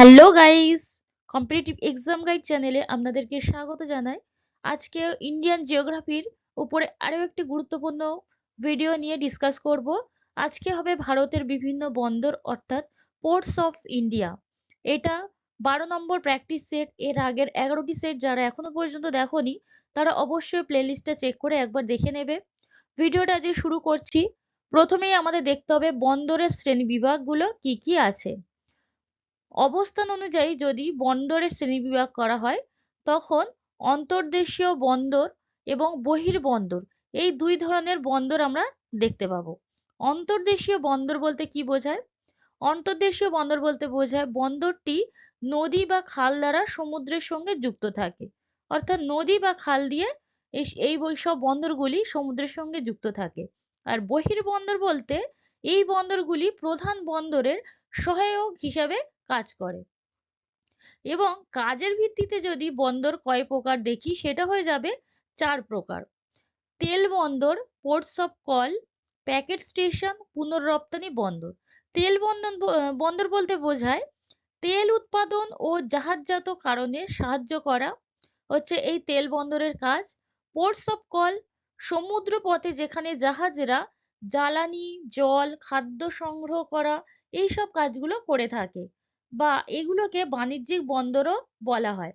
Hello guys, competitive exam guide চ্যানেলে আপনাদেরকে স্বাগত জানাই। আজকে ইন্ডিয়ান জিওগ্রাফির উপরে আরও একটি গুরুত্বপূর্ণ ভিডিও নিয়ে ডিসকাস করব। আজকে হবে ভারতের বিভিন্ন বন্দর, অর্থাৎ পোর্টস অফ ইন্ডিয়া এটা বারো নম্বর প্র্যাকটিস সেট এর আগের এগারোটি সেট যারা এখনও পর্যন্ত দেখোনি, তারা অবশ্যই প্লেলিস্টটা চেক করে একবার দেখে নেবে। ভিডিওটা আজকে শুরু করছি। প্রথমেই আমাদের দেখতে হবে বন্দরের শ্রেণি বিভাগগুলো কি কি আছে। অবস্থান অনুযায়ী যদি বন্দরের শ্রেণীবিভাগ করা হয়, তখন অন্তর্দেশীয় বন্দর এবং বহির্বন্দর, এই দুই ধরনের বন্দর আমরা দেখতে পাবো। অন্তর্দেশীয় বন্দর বলতে কি বোঝায়? অন্তর্দেশীয় বন্দর বলতে বোঝায় বন্দরটি নদী বা খাল দ্বারা সমুদ্রের সঙ্গে যুক্ত থাকে। অর্থাৎ নদী বা খাল দিয়ে এই সব বন্দরগুলি সমুদ্রের সঙ্গে যুক্ত থাকে। আর বহির্বন্দর বলতে এই বন্দরগুলি প্রধান বন্দরের সহায়ক হিসাবে কাজ করে। এবং কাজের ভিত্তিতে যদি বন্দর কয় প্রকার দেখি, সেটা হয়ে যাবে চার প্রকার। তেল বন্দর ports of call packet station পুনঃরপ্তানি বন্দর। তেল বন্দর বন্দর বলতে বোঝায় তেল উৎপাদন ও জাহাজজাত কারণে সাহায্য করা হচ্ছে এই তেল বন্দরের কাজ। পোর্টস অফ কল সমুদ্র পথে যেখানে জাহাজেরা জ্বালানি, জল, খাদ্য সংগ্রহ করা, এইসব কাজগুলো করে থাকে। বা এগুলোকে বাণিজ্যিক বন্দরও বলা হয়।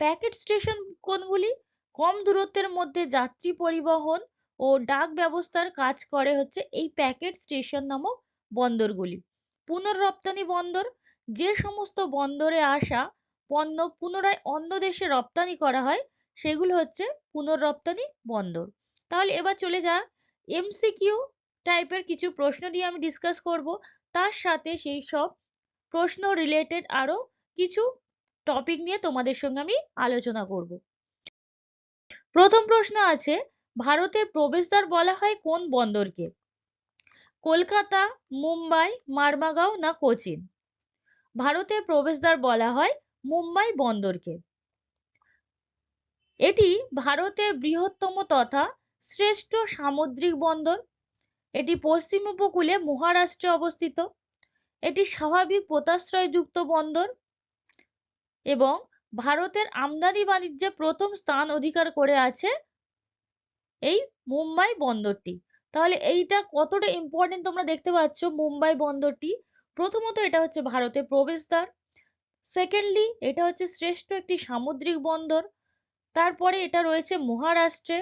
প্যাকেট স্টেশন কোনগুলি? কম দূরত্বের মধ্যে যাত্রী পরিবহন ও ডাক ব্যবস্থার কাজ করে হচ্ছে এই প্যাকেট স্টেশন নামক বন্দরগুলি। পুনঃরপ্তানি বন্দর, যে সমস্ত বন্দরে আসা পণ্য পুনরায় অন্য দেশে রপ্তানি করা হয়, সেগুলো হচ্ছে পুনঃরপ্তানি বন্দর। তাহলে এবার চলে যা, এমসিকিউ টাইপের কিছু প্রশ্ন দিয়ে আমি ডিসকাস করব। তার সাথে সেই সব প্রশ্ন রিলেটেড আরও কিছু টপিক নিয়ে তোমাদের সঙ্গে আমি আলোচনা করব। প্রথম প্রশ্ন আছে, ভারতের প্রবেশদ্বার বলা হয় কোন বন্দরকে? কলকাতা, মুম্বাই, মারমাগাঁও না কোচিন? ভারতের প্রবেশদ্বার বলা হয় মুম্বাই বন্দরকে। এটি ভারতের বৃহত্তম তথা শ্রেষ্ঠ সামুদ্রিক বন্দর। এটি পশ্চিম উপকূলে মহারাষ্ট্রে অবস্থিত। এটি স্বাভাবিক পোতাশ্রয়যুক্ত বন্দর এবং ভারতের আমদানি বাণিজ্যে প্রথম স্থান অধিকার করে আছে এই মুম্বাই বন্দরটি। তাহলে এইটা কতটা ইম্পর্টেন্ট তোমরা দেখতে পাচ্ছ মুম্বাই বন্দরটি? প্রথমত এটা হচ্ছে ভারতের প্রবেশদ্বার। সেকেন্ডলি এটা হচ্ছে শ্রেষ্ঠ একটি সামুদ্রিক বন্দর। তারপরে এটা রয়েছে মহারাষ্ট্রে।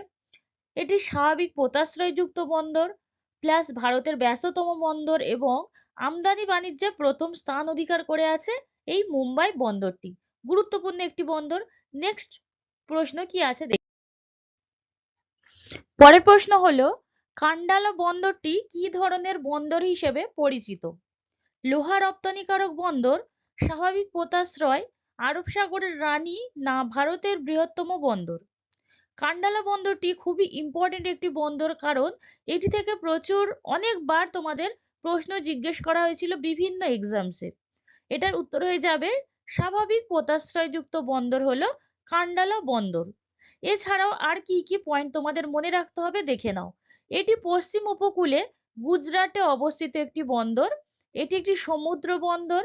এটি স্বাভাবিক পোতাশ্রয়যুক্ত বন্দর। প্লাস ভারতের ব্যস্ততম বন্দর এবং আমদানি বাণিজ্যে প্রথম স্থান অধিকার করে আছে এই মুম্বাই বন্দরটি। গুরুত্বপূর্ণ একটি বন্দর। নেক্সট প্রশ্ন কি আছে পরের প্রশ্ন হলো, কান্ডালা বন্দরটি কি ধরনের বন্দর হিসেবে পরিচিত? লোহা রপ্তানিকারক বন্দর, স্বাভাবিক পোতাশ্রয়, আরব সাগরের রানী না ভারতের বৃহত্তম বন্দর? কান্ডালা বন্দরটি খুবই ইম্পর্টেন্ট একটি বন্দর কারণ এটি থেকে প্রচুর, অনেকবার তোমাদের প্রশ্ন জিজ্ঞেস করা হয়েছিল বিভিন্ন এক্সামসে এটার উত্তর হয়ে যাবে, স্বাভাবিক পোতাশ্রয়যুক্ত বন্দর হলো কান্ডালা বন্দর। এছাড়াও আর কি কি পয়েন্ট তোমাদের মনে রাখতে হবে দেখে নাও। এটি পশ্চিম উপকূলে গুজরাটে অবস্থিত একটি বন্দর, এটি একটি সমুদ্র বন্দর।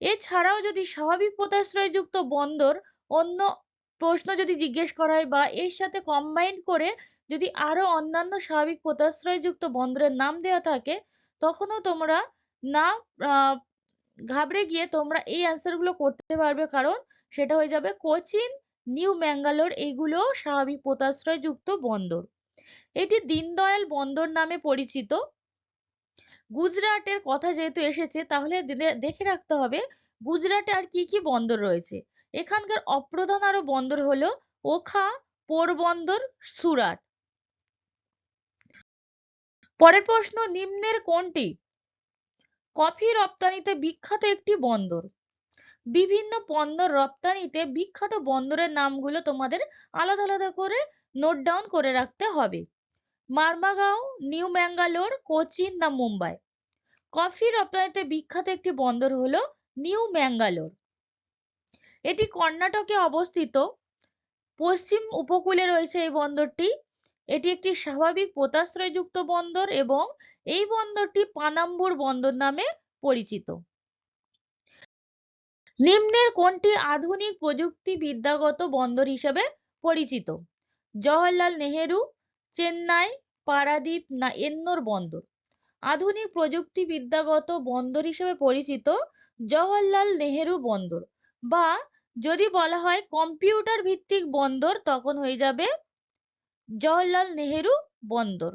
এছাড়াও যদি স্বাভাবিক পোতাশ্রয়যুক্ত বন্দর অন্য প্রশ্ন যদি জিজ্ঞেস করা হয় বা এর সাথে কম্বাইন্ড করে যদি আরও অন্যান্য স্বাভাবিক পোতাশ্রয়যুক্ত বন্দরের নাম দেওয়া থাকে, তখনও তোমরা না ঘাবড়ে গিয়ে তোমরা এই অ্যান্সারগুলো করতে পারবে। কারণ সেটা হয়ে যাবে কোচিন, নিউ ম্যাঙ্গালোর এইগুলো স্বাভাবিক পোতাশ্রয়যুক্ত বন্দর। এটি দীনদয়াল বন্দর নামে পরিচিত। গুজরাটের কথা যেহেতু এসেছে, তাহলে দেখে রাখতে হবে গুজরাটে আর কি কি বন্দর রয়েছে। এখানকার অপ্রধান আরও বন্দর হলো ওখা পোরবন্দর সুরাট। পরের প্রশ্ন, নিম্নের কোনটি? কফি রপ্তানিতে বিখ্যাত একটি বন্দর। বিভিন্ন পণ্য রপ্তানিতে বিখ্যাত বন্দরের নামগুলো তোমাদের আলাদা আলাদা করে নোট ডাউন করে রাখতে হবে। মারমাগাঁও, নিউ ম্যাঙ্গালোর, কোচিন না মুম্বাই। কফি রপ্তানিতে বিখ্যাত একটি বন্দর হলো নিউ ম্যাঙ্গালোর। এটি কর্ণাটকে অবস্থিত। পশ্চিম উপকূলে রয়েছে এই বন্দরটি। এটি একটি স্বাভাবিক পোতাশ্রয়যুক্ত বন্দর এবং এই বন্দরটি পানাম্বুর বন্দর নামে পরিচিত। নিম্নের কোনটি আধুনিক প্রযুক্তিবিদ্যাগত বন্দর হিসেবে পরিচিত? জওহরলাল নেহেরু, চেন্নাই, পারাদ্বীপ, না এন্নোর বন্দর? আধুনিক প্রযুক্তিবিদ্যাগত বন্দর হিসেবে পরিচিত জওহরলাল নেহেরু বন্দর বা যদি বলা হয় কম্পিউটার ভিত্তিক বন্দর, তখন হয়ে যাবে জওহরলাল নেহেরু বন্দর।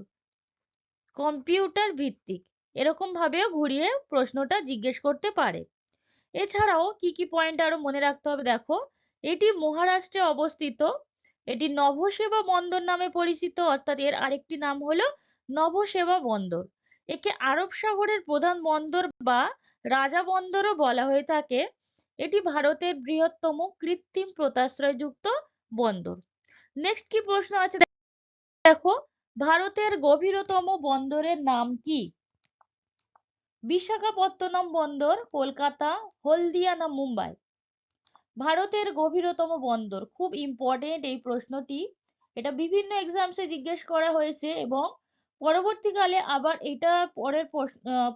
কম্পিউটার ভিত্তিক, এরকম ভাবেও ঘুরিয়ে প্রশ্নটা জিজ্ঞেস করতে পারে। এছাড়াও কি কি পয়েন্ট আরও মনে রাখতে হবে দেখো, এটি মহারাষ্ট্রে অবস্থিত, এটি নবসেবা বন্দর নামে পরিচিত, অর্থাৎ এর আরেকটি নাম হলো নবসেবা বন্দর। একে আরব সাগরের প্রধান বন্দর বা রাজা বন্দরও বলা হয়ে থাকে। এটি ভারতের বৃহত্তম কৃত্রিম পোতাশ্রয়যুক্ত বন্দর। নেক্সট কি প্রশ্ন আছে? দেখো, ভারতের গভীরতম বন্দরের নাম কি? বিশাখাপত্তনম বন্দর, কলকাতা, হলদিয়া না মুম্বাই? ভারতের গভীরতম বন্দর। খুব ইম্পর্টেন্ট এই প্রশ্নটি। এটা বিভিন্ন এক্সামসে জিজ্ঞেস করা হয়েছে এবং পরবর্তীকালে আবার এটা পরের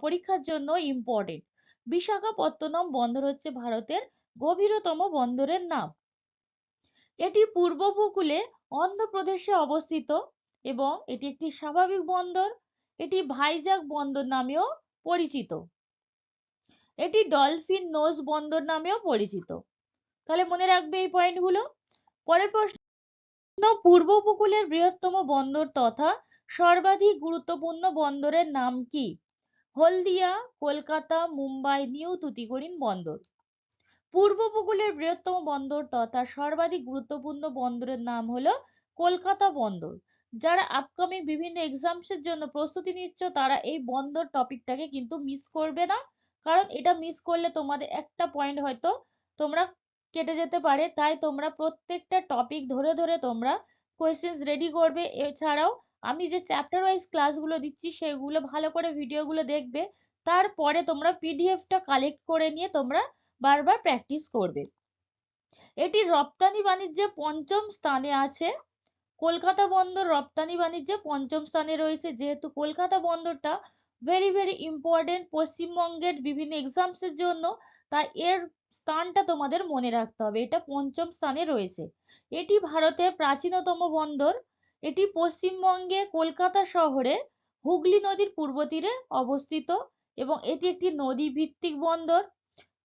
পরীক্ষার জন্য ইম্পর্টেন্ট বিশাখাপত্তনম বন্দর হচ্ছে ভারতের গভীরতম বন্দরের নাম। এটি পূর্ব উপকূলে অন্ধ্রপ্রদেশে অবস্থিত এবং এটি একটি স্বাভাবিক বন্দর। এটি ভাইজাগ বন্দর নামেও পরিচিত। এটি ডলফিন নোজ বন্দর নামেও পরিচিত। তাহলে মনে রাখবে এই পয়েন্টগুলো পরের প্রশ্ন, পূর্ব উপকূলের বৃহত্তম বন্দর তথা সর্বাধিক গুরুত্বপূর্ণ বন্দরের নাম কি? হলদিয়া, কলকাতা, মুম্বাই, নিউ তুতিকোরিন বন্দর। পূর্ব উপকূলের বৃহত্তম বন্দর তথা সর্বাধিক গুরুত্বপূর্ণ বন্দরের নাম হলো কলকাতা বন্দর। যারা আপকামিং বিভিন্ন এক্সামসের জন্য প্রস্তুতি নিচ্ছ, তারা এই বন্দর টপিকটাকে কিন্তু মিস করবে না। কারণ এটা মিস করলে তোমাদের একটা পয়েন্ট হয়তো তোমরা কেটে যেতে পারে। তাই তোমরা প্রত্যেকটা টপিক ধরে ধরে তোমরা কোয়েশ্চেন্স রেডি করবে। এছাড়াও আমি যে চ্যাপ্টার ওয়াইজ ক্লাসগুলো দিচ্ছি, সেগুলো ভালো করে ভিডিওগুলো দেখবে। তারপরে তোমরা পিডিএফটা কালেক্ট করে নিয়ে তোমরা বারবার প্র্যাকটিস করবে। এটি রপ্তানি বাণিজ্যে পঞ্চম স্থানে আছে। কলকাতা বন্দর রপ্তানি বাণিজ্যে পঞ্চম স্থানে রয়েছে। যেহেতু কলকাতা বন্দরটা ভেরি ভেরি ইম্পর্টেন্ট পশ্চিমবঙ্গের বিভিন্ন এক্সামসের জন্য তাই এর স্থানটা তোমাদের মনে রাখতে হবে। এটা পঞ্চম স্থানে রয়েছে। এটি ভারতের প্রাচীনতম বন্দর। এটি পশ্চিমবঙ্গে কলকাতা শহরে হুগলি নদীর পূর্ব তীরে অবস্থিত এবং এটি একটি নদী ভিত্তিক বন্দর।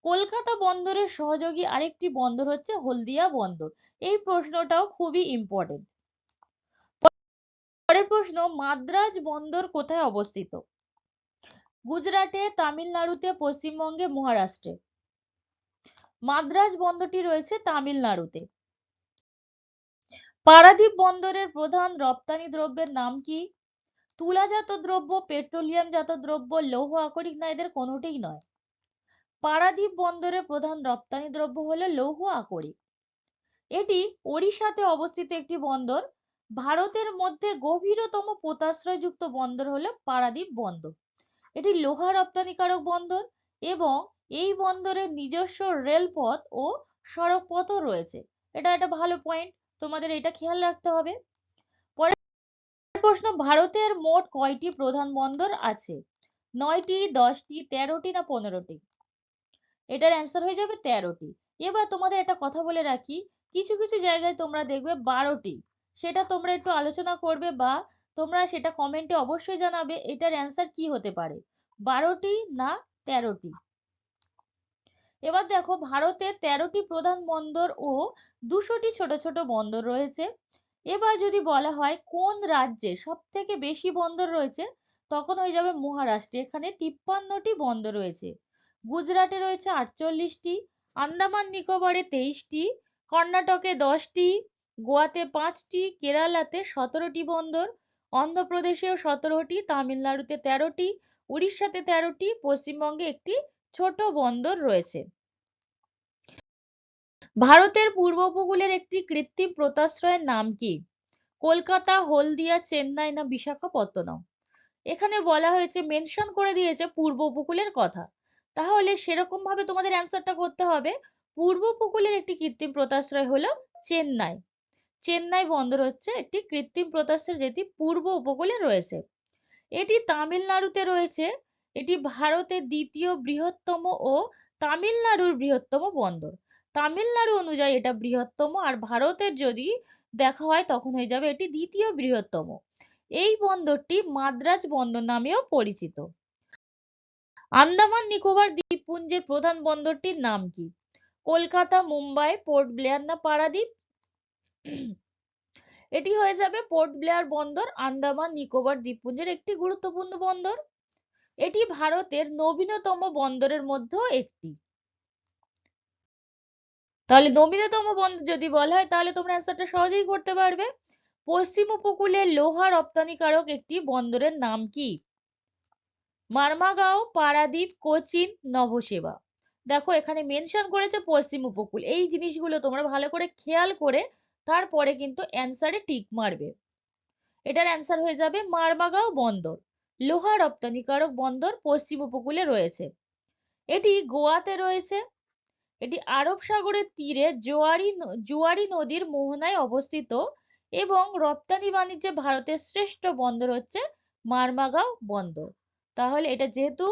কলকাতা বন্দরের সহযোগী আরেকটি বন্দর হচ্ছে হলদিয়া বন্দর। এই প্রশ্নটাও খুবই ইম্পর্টেন্ট পরের প্রশ্ন, মাদ্রাজ বন্দর কোথায় অবস্থিত? গুজরাটে, তামিলনাড়ুতে, পশ্চিমবঙ্গে, মহারাষ্ট্রে। মাদ্রাজ বন্দরটি রয়েছে তামিলনাড়ুতে। পারাদ্বীপ বন্দরের প্রধান রপ্তানি দ্রব্যের নাম কি? তুলাজাত দ্রব্য, পেট্রোলিয়ামজাত দ্রব্য, লৌহ আকরিক না এদের কোনোটিই নয়। পারাদ্বীপ বন্দরের প্রধান রপ্তানি দ্রব্য হলো লৌহ আকরিক। এটি ওড়িশাতে অবস্থিত একটি বন্দর। ভারতের মধ্যে গভীরতম পোতাশ্রয়যুক্ত বন্দর হলো পারাদ্বীপ বন্দর। এটি লোহা রপ্তানিকারক বন্দর এবং এই বন্দরের নিজস্ব রেলপথ ও সড়ক পথও রয়েছে। এটা একটা ভালো পয়েন্ট তোমাদের এটা খেয়াল রাখতে হবে। পরের প্রশ্ন, ভারতের মোট কয়টি প্রধান বন্দর আছে? নয়টি, দশটি, তেরোটি না পনেরোটি? এটার অ্যান্সার হয়ে যাবে তেরোটি। এবার তোমাদের একটা কথা বলে রাখি, কিছু কিছু জায়গায় তোমরা দেখবে বারোটি। সেটা তোমরা একটু আলোচনা করবে বা তোমরা সেটা কমেন্টে অবশ্যই জানাবে, এটার অ্যান্সার কি হতে পারে? বারোটি না তেরোটি? এবার দেখো ভারতে তেরোটি প্রধান বন্দর ও দুশোটি ছোট ছোট বন্দর রয়েছে। এবার যদি বলা হয় কোন রাজ্যে সব থেকে বেশি বন্দর রয়েছে, তখন হয়ে যাবে মহারাষ্ট্রে। এখানে তিপ্পান্নটি বন্দর রয়েছে। গুজরাটে রয়েছে আটচল্লিশটি, আন্দামান নিকোবরে তেইশটি, কর্ণাটকে দশটি, গোয়াতে পাঁচটি, কেরালাতে সতেরোটি বন্দর, অন্ধ্রপ্রদেশেও সতেরোটি, তামিলনাড়ুতে তেরোটি, উড়িষ্যাতে তেরোটি, পশ্চিমবঙ্গে একটি ছোট বন্দর রয়েছে। ভারতের পূর্ব উপকূলের একটি কৃত্রিম পোতাশ্রয়ের নাম কি? কলকাতা, হলদিয়া, চেন্নাই না বিশাখাপত্তনম? এখানে বলা হয়েছে, মেনশন করে দিয়েছে পূর্ব উপকূলের কথা। তাহলে সেরকম ভাবে তোমাদের অ্যান্সারটা করতে হবে। পূর্ব উপকূলের একটি কৃত্রিম পোতাশ্রয় হলো চেন্নাই। চেন্নাই বন্দর হচ্ছে একটি কৃত্রিম পোতাশ্রয় যেটি পূর্ব উপকূলে রয়েছে। এটি তামিলনাড়ুতে রয়েছে। এটি ভারতের দ্বিতীয় বৃহত্তম ও তামিলনাড়ুর বৃহত্তম বন্দর। তামিলনাড়ু অনুযায়ী এটা বৃহত্তম আর ভারতের যদি দেখা হয় তখন হয়ে যাবে এটি দ্বিতীয় বৃহত্তম। এই বন্দরটি মাদ্রাজ বন্দর নামেও পরিচিত। আন্দামান নিকোবর দ্বীপপুঞ্জের প্রধান বন্দরটির নাম কি? কলকাতা, মুম্বাই, পোর্ট ব্লেয়ার না পারাদ্বীপ? এটি হয়ে যাবে পোর্ট ব্লেয়ার বন্দর, আন্দামান নিকোবর দ্বীপপুঞ্জের একটি গুরুত্বপূর্ণ বন্দর। এটি ভারতের নবীনতম বন্দরের মধ্যেও একটি। তাহলে নবীনতম বন্দর যদি বলা হয়, তাহলে তোমরা অ্যান্সারটা সহজেই করতে পারবে। পশ্চিম উপকূলে লোহা রপ্তানিকারক একটি বন্দরের নাম কি? মারমাগাঁও, পারাদ্বীপ, কোচিন, নভসেবা। দেখো, এখানে মেনশন করেছে পশ্চিম উপকূল। এই জিনিসগুলো তোমরা ভালো করে খেয়াল করে তারপরে কিন্তু অ্যান্সারে টিক মারবে। এটার অ্যান্সার হয়ে যাবে মারমাগাঁও বন্দর। লোহা রপ্তানিকারক বন্দর পশ্চিম উপকূলে রয়েছে। এটি গোয়াতে রয়েছে। এটি আরব সাগরের তীরে জোয়ারি জুয়ারি নদীর মোহনায় অবস্থিত এবং রপ্তানি বাণিজ্যে ভারতের শ্রেষ্ঠ বন্দর হচ্ছে মারমাগাঁও বন্দর। তাহলে এটা যেহেতু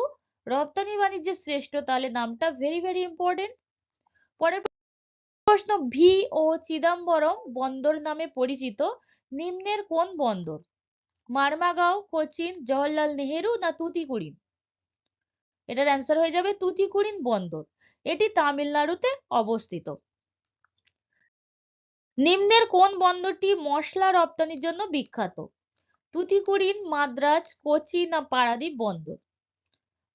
রপ্তানি বাণিজ্যে শ্রেষ্ঠ, তাহলে নামটা ভেরি ভেরি ইম্পর্টেন্ট পরের প্রশ্ন, ভি ও চিদাম্বরম বন্দর নামে পরিচিত নিম্নের কোন বন্দর? মারমাগাঁও, কোচিন জওহরলাল নেহেরু না তুতিকুড়িন? এটার অ্যান্সার হয়ে যাবে তুতিকুড়িন বন্দর। এটি তামিলনাড়ুতে অবস্থিত। নিম্নের কোন বন্দরটি মশলা রপ্তানির জন্য বিখ্যাত? তুতিকুড়িন, মাদ্রাজ, কোচি না পারাদ্বীপ বন্দর?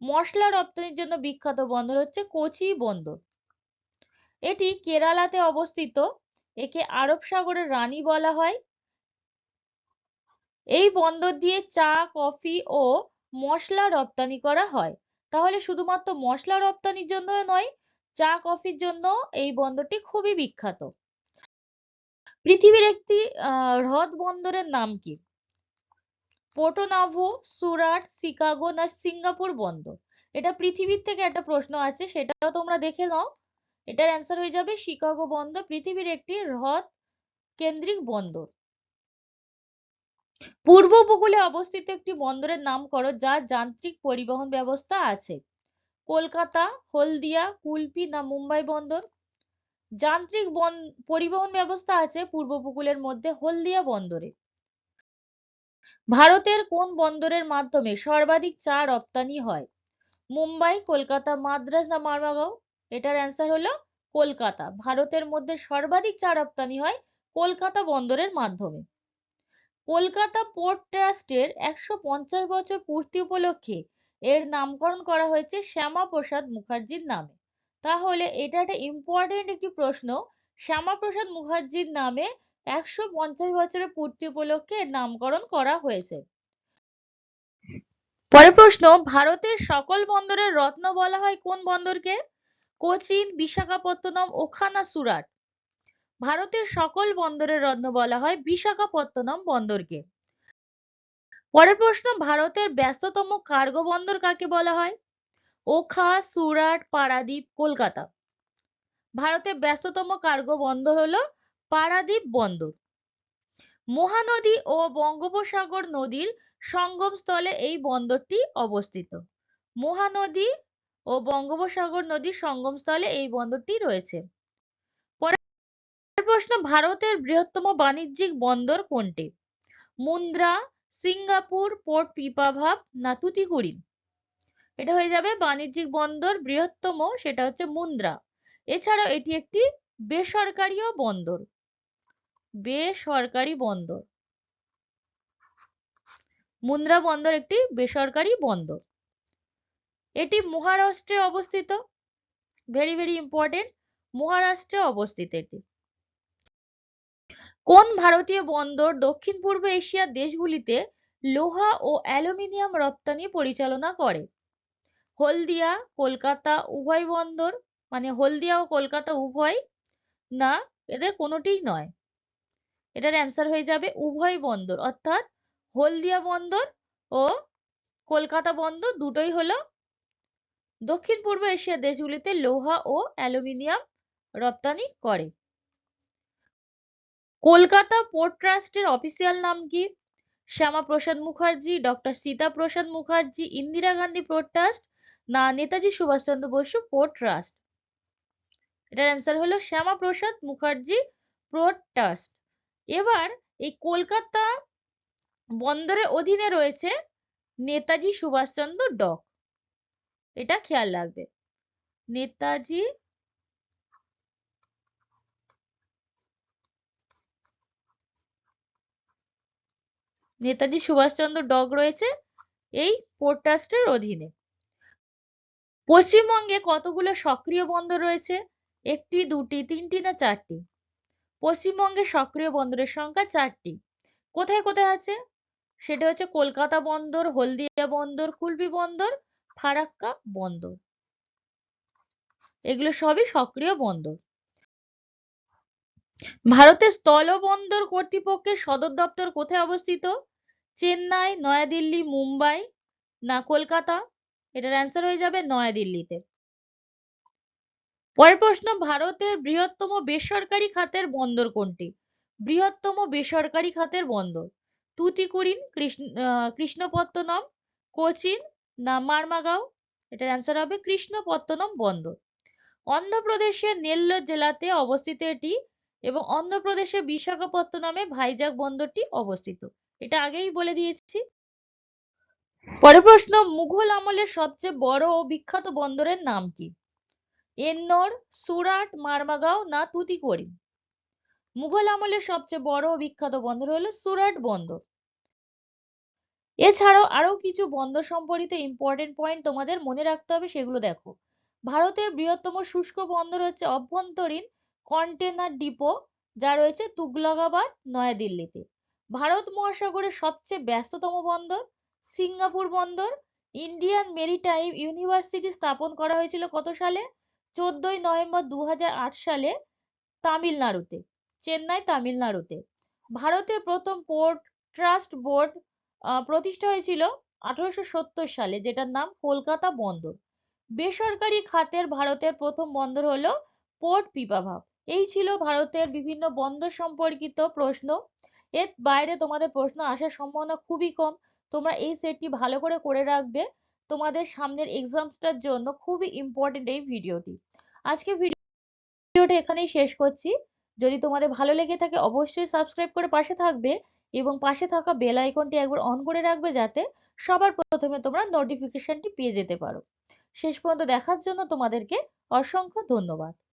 মশলা রপ্তানির জন্য বিখ্যাত বন্দর হচ্ছে কোচি বন্দর। এটি কেরালাতে অবস্থিত। একে আরব সাগরের রানী বলা হয়। এই বন্দর দিয়ে চা, কফি ও মশলা রপ্তানি করা হয়। তাহলে শুধুমাত্র মশলা রপ্তানির জন্য নয়, চা, কফির জন্য এই বন্দরটি খুবই বিখ্যাত। পৃথিবীর একটি হ্রদ বন্দরের নাম কি? পোর্টোনাভো সুরাট, শিকাগো না সিঙ্গাপুর বন্দর? এটা পৃথিবীর থেকে একটা প্রশ্ন আছে, সেটাও তোমরা দেখে নাও। এটার অ্যান্সার হয়ে যাবে শিকাগো বন্দর, পৃথিবীর একটি হ্রদ কেন্দ্রিক বন্দর। পূর্ব উপকূলে অবস্থিত একটি বন্দরের নাম করো যার যান্ত্রিক পরিবহন ব্যবস্থা আছে। কলকাতা, হলদিয়া কুলপি না মুম্বাই বন্দর? যান্ত্রিক পরিবহন ব্যবস্থা আছে পূর্ব উপকূলের মধ্যে হলদিয়া বন্দরে। ভারতের কোন বন্দরের মাধ্যমে সর্বাধিক চা রপ্তানি হয়? মুম্বাই, কলকাতা, মাদ্রাজ না মারমাগাঁও এটার অ্যান্সার হলো কলকাতা। ভারতের মধ্যে সর্বাধিক চা রপ্তানি হয় কলকাতা বন্দরের মাধ্যমে। কলকাতা পোর্ট ট্রাস্টের একশো পঞ্চাশ বছর পূর্তি উপলক্ষে এর নামকরণ করা হয়েছে শ্যামাপ্রসাদ মুখার্জির নামে। তাহলে এটা একটা ইম্পর্টেন্ট একটি প্রশ্ন, শ্যামাপ্রসাদ মুখার্জির নামে একশো পঞ্চাশ বছরের পূর্তি উপলক্ষে এর নামকরণ করা হয়েছে। পরের প্রশ্ন, ভারতের সকল বন্দরের রত্ন বলা হয় কোন বন্দরকে? কোচিন, বিশাখাপত্তনম, ওখানা, সুরাট। ভারতের সকল বন্দরের রত্ন বলা হয় বিশাখাপত্তনম বন্দরকে। পরের প্রশ্ন, ভারতের ব্যস্ততম কার্গো বন্দর কাকে বলা হয়? ওখা, সুরাট, পারাদ্বীপ, কলকাতা। ভারতের ব্যস্ততম কার্গো বন্দর হলো পারাদ্বীপ বন্দর। মহানদী ও বঙ্গোপসাগর নদীর সঙ্গমস্থলে এই বন্দরটি অবস্থিত। মহানদী ও বঙ্গোপসাগর নদীর সঙ্গমস্থলে এই বন্দরটি রয়েছে। প্রশ্ন ভারতের বৃহত্তম বাণিজ্যিক বন্দর কোনটি? মুন্দ্রা, সিঙ্গাপুর, পোর্ট পিপাভাব না তুতিকুড়িন? এটা হয়ে যাবে বাণিজ্যিক বন্দর বৃহত্তম, সেটা হচ্ছে মুন্দ্রা। এছাড়াও এটি একটি বেসরকারিও বন্দর। বেসরকারি বন্দর। মুন্দ্রা বন্দর একটি বেসরকারি বন্দর। এটি মহারাষ্ট্রে অবস্থিত। ভেরি ভেরি ইম্পর্টেন্ট মহারাষ্ট্রে অবস্থিত এটি। কোন ভারতীয় বন্দর দক্ষিণ পূর্ব এশিয়ার দেশগুলিতে লোহা ও অ্যালুমিনিয়াম রপ্তানি পরিচালনা করে? হলদিয়া, কলকাতা উভয় বন্দর মানে হলদিয়া ও কলকাতা উভয়? না, এদের কোনোটিই নয়। এটার অ্যান্সার হয়ে যাবে উভয় বন্দর। অর্থাৎ হলদিয়া বন্দর ও কলকাতা বন্দর দুটোই হলো দক্ষিণ পূর্ব এশিয়ার দেশগুলিতে লোহা ও অ্যালুমিনিয়াম রপ্তানি করে। কলকাতা পোর্ট ট্রাস্টের অফিসিয়াল নাম কি? Shyama Prasad Mukherjee, doctor Sita Prasad Mukherjee, Indira Gandhi port trust না নেতাজি সুভাষচন্দ্র বসু পোর্ট ট্রাস্ট? এটার অ্যান্সার হলো শ্যামাপ্রসাদ মুখার্জি পোর্ট ট্রাস্ট। এবার এই কলকাতা বন্দরের অধীনে রয়েছে নেতাজি সুভাষচন্দ্র ডক। এটা খেয়াল রাখবে। নেতাজি নেতাজি সুভাষচন্দ্র ডগ রয়েছে এই পোর্ট ট্রাস্টের অধীনে। পশ্চিমবঙ্গে কতগুলো সক্রিয় বন্দর রয়েছে? একটি, দুটি, তিনটি না চারটি? পশ্চিমবঙ্গে সক্রিয় বন্দরের সংখ্যা চারটি। কোথায় কোথায় আছে? সেটা হচ্ছে কলকাতা বন্দর, হলদিয়া বন্দর কুলবি বন্দর, ফারাক্কা বন্দর। এগুলো সবই সক্রিয় বন্দর। ভারতের স্থলবন্দর কর্তৃপক্ষের সদর দপ্তর কোথায় অবস্থিত? চেন্নাই নয়াদিল্লি মুম্বাই না কলকাতা? এটার অ্যান্সার হয়ে যাবে নয়াদিল্লিতে। পরের প্রশ্ন ভারতের বৃহত্তম বেসরকারি খাতের বন্দর কোনটি? বৃহত্তম বেসরকারি খাতের বন্দর। আহ, কৃষ্ণপত্তনম কোচিন না মারমাগাঁও? এটার অ্যান্সার হবে কৃষ্ণপত্তনম বন্দর। অন্ধ্রপ্রদেশের নেল্লোর জেলাতে অবস্থিত এটি এবং অন্ধ্রপ্রদেশের বিশাখাপত্তনমে ভাইজাগ বন্দরটি অবস্থিত। এটা আগেই বলে দিয়েছি। পরের প্রশ্ন, মুঘল আমলের সবচেয়ে বড় ও বিখ্যাত বন্দরের নাম কি? এন্নোর, সুরাট, মারমাগাঁও না তুতিকোরিন? মুঘল আমলের সবচেয়ে বড় ও বিখ্যাত বন্দর হলো সুরাট বন্দর। এছাড়াও আরও কিছু বন্দর সম্পর্কিত ইম্পর্টেন্ট পয়েন্ট তোমাদের মনে রাখতে হবে, সেগুলো দেখো। ভারতের বৃহত্তম শুষ্ক বন্দর হচ্ছে অভ্যন্তরীণ কন্টেনার ডিপো যা রয়েছে তুগলকাবাদ, নয়াদিল্লিতে। ভারত মহাসাগরের সবচেয়ে ব্যস্ততম বন্দর, সিঙ্গাপুর বন্দর, ইন্ডিয়ান মেরিটাইম ইউনিভার্সিটি স্থাপন করা হয়েছিল কত সালে? চোদ্দই নভেম্বর দু হাজার আট সালে তামিলনাড়ুতে, চেন্নাই, তামিলনাড়ুতে। ভারতের প্রথম পোর্ট ট্রাস্ট বোর্ড প্রতিষ্ঠা হয়েছিল আঠারোশো সত্তর সালে, যেটার নাম কলকাতা বন্দর। বেসরকারি খাতের ভারতের প্রথম বন্দর হলো পোর্ট পিপাভাব। এই ছিল ভারতের বিভিন্ন বন্দর সম্পর্কিত প্রশ্ন। এর বাইরে তোমাদের প্রশ্ন আসার সম্ভাবনা খুবই কম। তোমরা এই সেটটি ভালো করে করে রাখবে। তোমাদের সামনের এক্সামসটার জন্য খুবই ইম্পর্টেন্ট এই ভিডিওটি আজকে ভিডিওটা এখানেই শেষ করছি। যদি তোমাদের ভালো লেগে থাকে অবশ্যই সাবস্ক্রাইব করে পাশে থাকবে এবং পাশে থাকা বেল আইকনটি একবার অন করে রাখবে যাতে সবার প্রথমে তোমরা নোটিফিকেশনটি পেয়ে যেতে পারো। শেষ পর্যন্ত দেখার জন্য তোমাদেরকে অসংখ্য ধন্যবাদ।